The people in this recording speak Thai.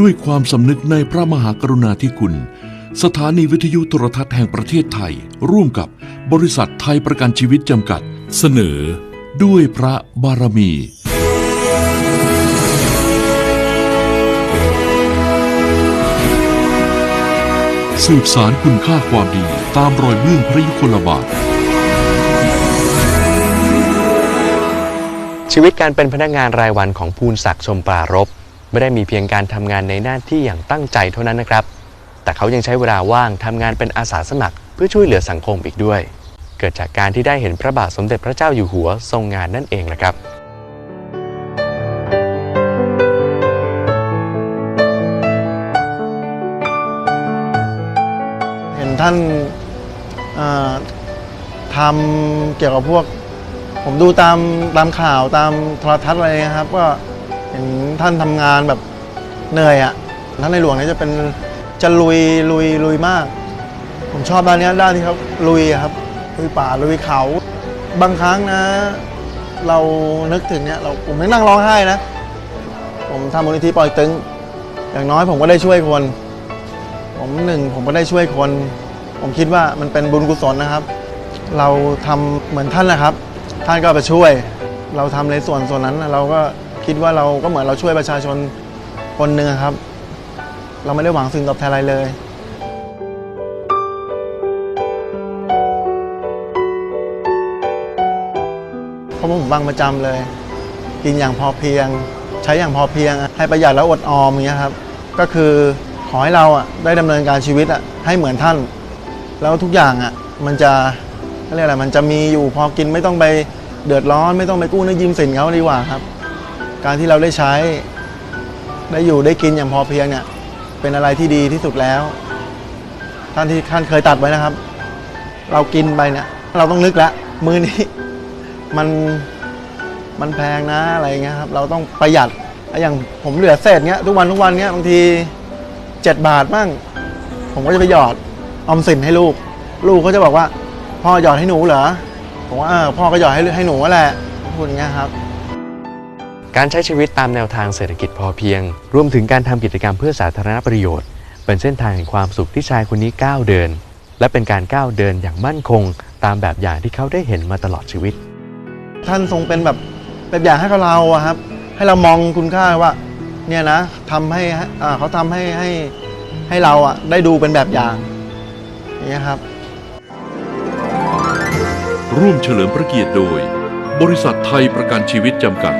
ด้วยความสำนึกในพระมหากรุณาธิคุณ สถานีวิทยุโทรทัศน์แห่งประเทศไทย ร่วมกับบริษัทไทยประกันชีวิตจำกัด เสนอ ด้วยพระบารมี สืบสารคุณค่าความดีตามรอยเบื้องพระยุคลบาท ชีวิตการเป็นพนักงานรายวันของภูนศักดิ์ชมปรารบ ไม่ได้มีเพียงการทำงานในหน้าที่อย่างตั้งใจเท่านั้นนะครับ แต่เขายังใช้เวลาว่างทำงานเป็นอาสาสมัคร เพื่อช่วยเหลือสังคมอีกด้วย เกิดจากการที่ได้เห็นพระบาทสมเด็จพระเจ้าอยู่หัวทรงงานนั่นเองนะครับเห็นท่านทำเกี่ยวกับพวก ผมดูตามตามข่าวตามโทรทัศน์อะไรนะครับ ก็ เห็นท่านทำงานแบบเหนื่อยอะ่ะท่านในหลวงเนี่ยจะเป็นจะลุยลุยลุยมาก ผมชอบด้านนี้ด้านที่เขาลุยครับลุยป่าลุยเขา บางครั้งนะ เรานึกถึงเนี่ยเราผมยังนั่งร้องไห้นะ ผมทำมูลนิธิปอยตึง อย่างน้อยผมก็ได้ช่วยคน ผมหนึ่งผมก็ได้ช่วยคน ผมคิดว่ามันเป็นบุญกุศลนะครับ เราทำเหมือนท่านนะครับ ท่านก็ไปช่วย เราทำในส่วนส่วนนั้นเราก็ คิดว่าเราก็เหมือนเราช่วยประชาชนคนหนึ่งครับ เราไม่ได้หวังสิ่งตอบแทนอะไรเลยเพราะผมฟังประจำเลย กินอย่างพอเพียง ใช้อย่างพอเพียง ให้ประหยัดแล้วอดออมอย่างเงี้ยครับ ก็คือขอให้เราอะได้ดำเนินการชีวิตอะให้เหมือนท่าน แล้วทุกอย่างอะมันจะเขาเรียกอะไรมันจะมีอยู่พอกินไม่ต้องไปเดือดร้อนไม่ต้องไปกู้เนื้ยืมสินเขาดีกว่าครับ การที่เราได้ใช้ได้อยู่ได้กินอย่างพอเพียงเนี่ยเป็นอะไรที่ดีที่สุดแล้ว ท่านที่ท่านเคยตัดไว้นะครับ เรากินไปเนี่ยเราต้องนึกแล้วมือนี้มันมันแพงนะอะไรเงี้ยครับเราต้องประหยัดอย่างผมเหลือเศษเงี้ยทุกวันทุกวันเงี้ยบางทีเจ็ดบาทบ้างผมก็จะไปหยอดออมสินให้ลูก ลูกก็จะบอกว่า พ่อหยอดให้หนูเหรอผมว่าเออพ่อก็หยอดให้ให้หนูแหละพูดอย่างเงี้ยครับ การใช้ชีวิตตามแนวทางเศรษฐกิจพอเพียง รวมถึงการทำกิจกรรมเพื่อสาธารณประโยชน์ เป็นเส้นทางแห่งความสุขที่ชายคนนี้ก้าวเดิน และเป็นการก้าวเดินอย่างมั่นคง ตามแบบอย่างที่เขาได้เห็นมาตลอดชีวิต ท่านทรงเป็นแบบแบบอย่างให้กับเราอะครับ ให้เรามองคุณค่าว่าเนี่ยนะทำให้อ่าเขาทำให้ให้ให้เราอะได้ดูเป็นแบบอย่างอย่างเงี้ยครับ ร่วมเฉลิมพระเกียรติโดย บริษัทไทยประกันชีวิตจำกัด